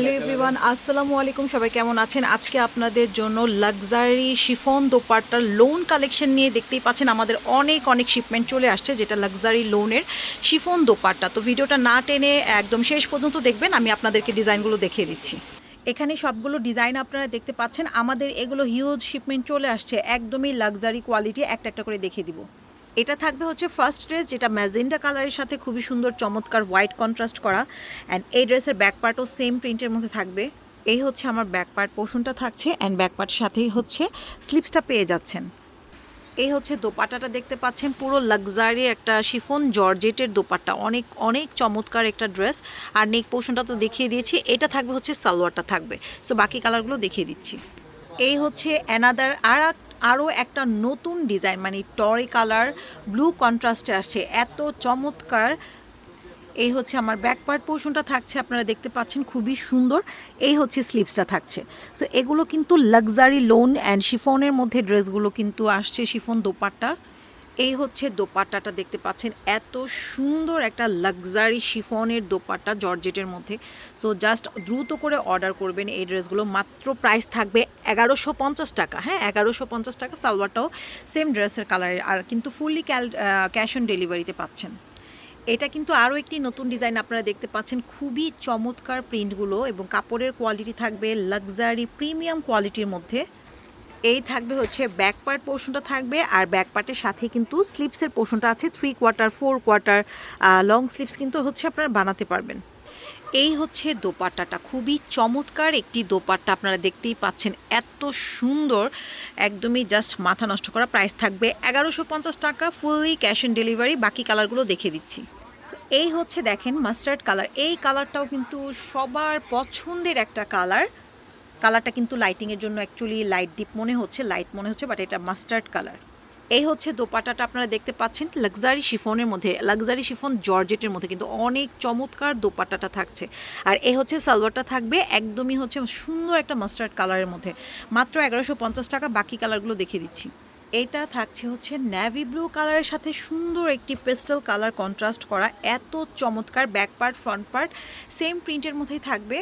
Hello everyone আসসালামু আলাইকুম সবাই কেমন আছেন? আজকে আপনাদের জন্য লাক্সারি শিফন দোপাট্টার লোন কালেকশন নিয়ে দেখতেই পাচ্ছেন, আমাদের অনেক অনেক শিপমেন্ট চলে আসছে যেটা লাক্সারি লোনের শিফন দোপাট্টা। তো ভিডিওটা না টেনে একদম শেষ পর্যন্ত দেখবেন, আমি আপনাদেরকে ডিজাইনগুলো দেখিয়ে দিচ্ছি। এখানে সবগুলো ডিজাইন আপনারা দেখতে পাচ্ছেন, আমাদের এগুলো হিউজ শিপমেন্ট চলে আসছে, একদমই লাক্সারি কোয়ালিটি একটা একটা করে দেখিয়ে দিব। এটা থাকবে হচ্ছে ফার্স্ট ড্রেস যেটা ম্যাজেন্ডা কালারের সাথে খুবই সুন্দর, চমৎকার হোয়াইট কন্ট্রাস্ট করা। অ্যান্ড এই ড্রেসের ব্যাক পার্টও সেম প্রিন্টের মধ্যে থাকবে। এই হচ্ছে আমার ব্যাক পার্ট পোর্শনটা থাকছে। অ্যান্ড ব্যাক পার্টের সাথেই হচ্ছে স্লিপসটা পেয়ে যাচ্ছেন। এই হচ্ছে দোপাট্টাটা দেখতে পাচ্ছেন, পুরো লাক্সারি একটা শিফন জর্জেটের দোপাট্টা। অনেক অনেক চমৎকার একটা ড্রেস আর নেক পোর্শনটা তো দেখিয়ে দিয়েছি, এটা থাকবে হচ্ছে সালোয়ারটা থাকবে। সো বাকি কালারগুলো দেখিয়ে দিচ্ছি। এই হচ্ছে অ্যানাদার আর আরও একটা নতুন ডিজাইন মানে টরি কালার, ব্লু কন্ট্রাস্টে আসছে। এত চমৎকার। এই হচ্ছে আমার ব্যাক পার্ট পোর্শনটা থাকছে, আপনারা দেখতে পাচ্ছেন, খুবই সুন্দর। এই হচ্ছে স্লিপসটা থাকছে। সো এগুলো কিন্তু লাক্সারি লোন অ্যান্ড শিফনের মধ্যে ড্রেসগুলো কিন্তু আসছে শিফন দোপাট্টা। এই হচ্ছে দোপাট্টাটা দেখতে পাচ্ছেন। এত সুন্দর একটা লাক্সারি শিফনের দোপাট্টা জর্জেটের মধ্যে। সো জাস্ট দ্রুত করে অর্ডার করবেন। এই ড্রেসগুলো মাত্র প্রাইস থাকবে এগারোশো পঞ্চাশ টাকা। হ্যাঁ এগারোশো পঞ্চাশ টাকা, সালোয়ারটাও সেম ড্রেসের কালারের আর কিন্তু ফুললি ক্যাল ক্যাশ অন ডেলিভারিতে পাচ্ছেন। এটা কিন্তু আরও একটি নতুন ডিজাইন আপনারা দেখতে পাচ্ছেন। খুবই চমৎকার প্রিন্টগুলো এবং কাপড়ের কোয়ালিটি থাকবে লাক্সারি প্রিমিয়াম কোয়ালিটির মধ্যে। এই থাকবে হচ্ছে ব্যাক পার্ট পোর্শনটা থাকবে আর ব্যাক পার্টের সাথে কিন্তু স্লিপসের পোর্শনটা আছে three quarter four quarter long sleeves কিন্তু হচ্ছে আপনারা বানাতে পারবেন। এই হচ্ছে দোপাট্টাটা, খুবই চমৎকার একটি দোপাট্টা আপনারা দেখতেই পাচ্ছেন, এত সুন্দর, একদমই জাস্ট মাথা নষ্ট করা প্রাইস থাকবে এগারোশো পঞ্চাশ টাকা ফুললি ক্যাশ অন ডেলিভারি বাকি কালারগুলো দেখে দিচ্ছি। এই হচ্ছে দেখেন মাস্টার্ড কালার এই কালারটাও কিন্তু সবার পছন্দের একটা কালার কালারটা কিন্তু লাইটিংয়ের জন্য অ্যাকচুয়ালি লাইট ডিপ মনে হচ্ছে লাইট মনে হচ্ছে বাট এটা মাস্টার্ড কালার এই হচ্ছে দোপাটাটা আপনারা দেখতে পাচ্ছেন লাক্সারি শিফনের মধ্যে লাক্সারি শিফন জর্জেটের মধ্যে কিন্তু অনেক চমৎকার দোপাটাটা থাকছে। আর এ হচ্ছে সালোয়ারটা থাকবে একদমই হচ্ছে সুন্দর একটা মাস্টার্ড কালারের মধ্যে। মাত্র এগারোশো পঞ্চাশ টাকা, বাকি কালারগুলো দেখিয়ে দিচ্ছি। এটা থাকছে হচ্ছে ন্যাভি ব্লু কালারের সাথে সুন্দর একটি পেস্টাল কালার কন্ট্রাস্ট করা, এত চমৎকার back part front part same প্রিন্টের মধ্যেই থাকবে।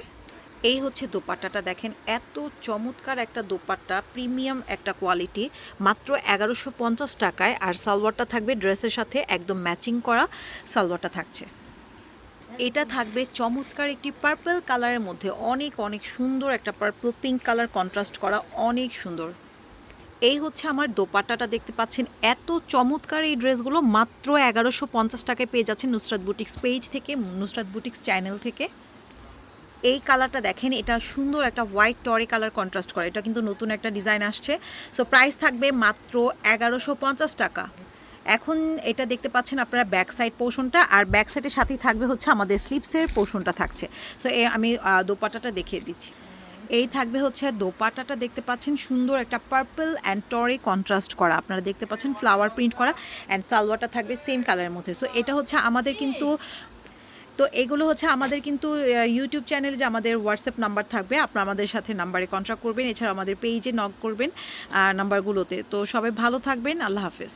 এই হচ্ছে দোপাট্টাটা দেখেন, এত চমৎকার একটা দোপাট্টা, প্রিমিয়াম একটা কোয়ালিটি, মাত্র এগারোশো পঞ্চাশ টাকায়, আর সালোয়ারটা থাকবে ড্রেসের সাথে একদম ম্যাচিং করা সালোয়ারটা থাকছে। এটা থাকবে চমৎকার একটি পার্পল কালারের মধ্যে, অনেক অনেক সুন্দর একটা পার্পল পিঙ্ক কালার কন্ট্রাস্ট করা, অনেক সুন্দর। এই হচ্ছে আমার দোপাট্টাটা দেখতে পাচ্ছেন, এত চমৎকার এই ড্রেসগুলো, মাত্র এগারোশো পঞ্চাশ টাকায় পেয়ে যাচ্ছেন নুসরাত বুটিক্স পেজ থেকে, নুসরাত বুটিক্স চ্যানেল থেকে। এই কালারটা দেখেন, এটা সুন্দর একটা হোয়াইট টরে কালার কন্ট্রাস্ট করে। এটা কিন্তু নতুন একটা ডিজাইন আসছে। সো প্রাইস থাকবে মাত্র এগারোশো টাকা। এখন এটা দেখতে পাচ্ছেন আপনারা ব্যাক সাইড পোর্শনটা আর ব্যাক সাইডের সাথেই থাকবে হচ্ছে আমাদের স্লিপসের পোর্শনটা থাকছে। সো এ আমি দোপাটাটা দেখিয়ে দিচ্ছি। এই থাকবে হচ্ছে দোপাটাটা দেখতে পাচ্ছেন, সুন্দর একটা পার্পল অ্যান্ড টরে কন্ট্রাস্ট করা। আপনারা দেখতে পাচ্ছেন ফ্লাওয়ার প্রিন্ট করা অ্যান্ড সালোয়ারটা থাকবে সেম কালারের মধ্যে। সো এটা হচ্ছে আমাদের কিন্তু তো এগুলো হচ্ছে আমাদের কিন্তু ইউটিউব চ্যানেলে যে আমাদের হোয়াটসঅ্যাপ নাম্বার থাকবে, আপনারা আমাদের সাথে নাম্বারে কন্ট্যাক্ট করবেন। এছাড়া আমাদের পেজে নক করবেন নাম্বারগুলোতে তো সবাই ভালো থাকবেন, আল্লাহ হাফেজ।